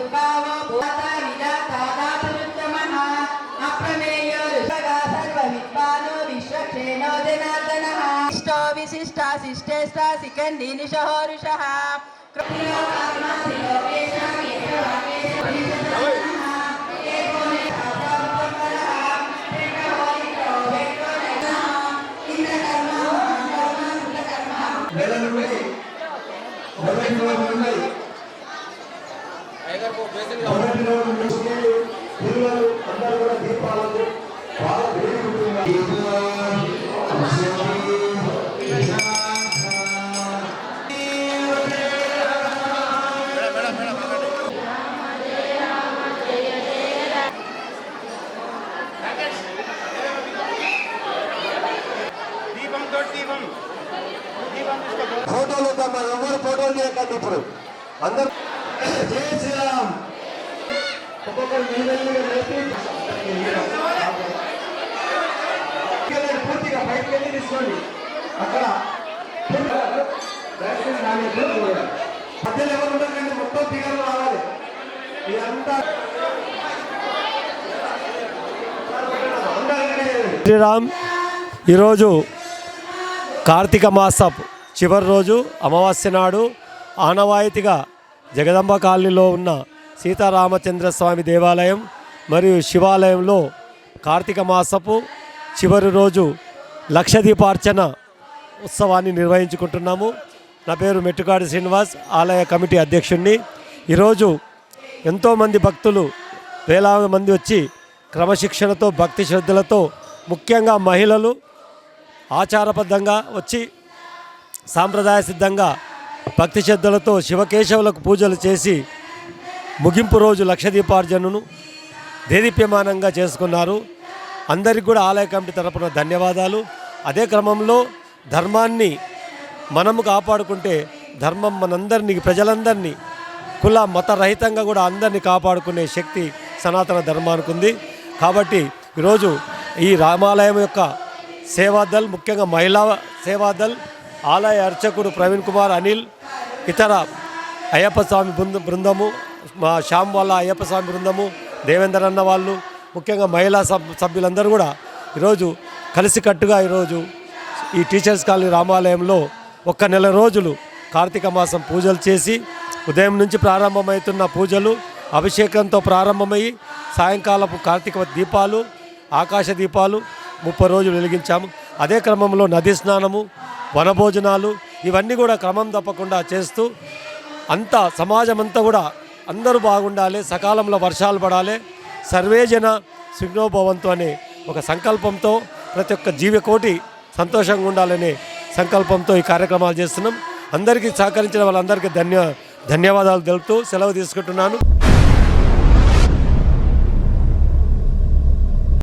భూత భూద్భావో భూత అప్రమేయో ఋషగా సర్వవిద్వానో విశ్వక్షేణో జనార్దనః. ఇష్టో విశిష్టా శిష్టేష్ట సికండి నిషహోరుషః మొదటి రోజు నుండి పిల్లలు అందరూ కూడా దీపాలకు బాగా ఫోటోలు తమ ఎవరు ఫోటోలు తీయకండి ఇప్పుడు. అందరూ ఒక్కొక్కరు మెల్లమెల్లగా లేపి పూర్తిగా బయటకు వెళ్ళి తీసుకోండి. అక్కడ దయచేసి నా మీద మధ్యలో ఎవరు ఉండకండి మొత్తం ఫిగర్లు రావాలి. ఇదంతా శ్రీరామ్ ఈరోజు కార్తీక మాస చివరి రోజు అమావాస్య నాడు ఆనవాయితీగా జగదంబ కాలనీలో ఉన్న సీతారామచంద్ర స్వామి దేవాలయం మరియు శివాలయంలో కార్తీక మాసపు చివరి రోజు లక్ష దీపార్చన ఉత్సవాన్ని నిర్వహించుకుంటున్నాము. నా పేరు మెట్టుకాడి శ్రీనివాస్ ఆలయ కమిటీ అధ్యక్షుడిని ఈరోజు ఎంతోమంది భక్తులు వేలాది మంది వచ్చి క్రమశిక్షణతో భక్తి శ్రద్ధలతో ముఖ్యంగా మహిళలు ఆచారబద్ధంగా వచ్చి సాంప్రదాయ సిద్ధంగా భక్తి శ్రద్ధలతో శివకేశవులకు పూజలు చేసి ముగింపు రోజు లక్ష దీపార్జనను దేదీప్యమానంగా చేసుకున్నారు. అందరికి కూడా ఆలయ కమిటీ తరపున ధన్యవాదాలు. అదే క్రమంలో ధర్మాన్ని మనము కాపాడుకుంటే ధర్మం మనందరినీ ప్రజలందరినీ కుల మత రహితంగా కూడా అందరినీ కాపాడుకునే శక్తి సనాతన ధర్మానికి ఉంది. కాబట్టి ఈరోజు ఈ రామాలయం యొక్క సేవాదల్ ముఖ్యంగా మహిళా సేవాదల్ ఆలయ అర్చకుడు ప్రవీణ్ కుమార్ అనిల్ ఇతర అయ్యప్ప స్వామి బృంద బృందము మా శ్యామ్ వాళ్ళ అయ్యప్ప స్వామి బృందము దేవేందర్ అన్న వాళ్ళు ముఖ్యంగా మహిళా సబ్ సభ్యులందరూ కూడా ఈరోజు కలిసికట్టుగా ఈరోజు ఈ టీచర్స్ కాలనీ రామాలయంలో ఒక్క నెల రోజులు కార్తీక మాసం పూజలు చేసి ఉదయం నుంచి ప్రారంభమవుతున్న పూజలు అభిషేకంతో ప్రారంభమయ్యి సాయంకాలపు కార్తీక దీపాలు ఆకాశ దీపాలు ముప్పై రోజులు వెలిగించాము. అదే క్రమంలో నది స్నానము వనభోజనాలు ఇవన్నీ కూడా క్రమం తప్పకుండా చేస్తూ అంతా సమాజం అంతా కూడా అందరూ బాగుండాలి సకాలంలో వర్షాలు పడాలి. సర్వేజన సుగ్నోభవంతో అని అనే ఒక సంకల్పంతో ప్రతి ఒక్క జీవకోటి సంతోషంగా ఉండాలనే సంకల్పంతో ఈ కార్యక్రమాలు చేస్తున్నాం. అందరికీ సహకరించిన వాళ్ళందరికీ ధన్య ధన్యవాదాలు తెలుపుతూ సెలవు తీసుకుంటున్నాను.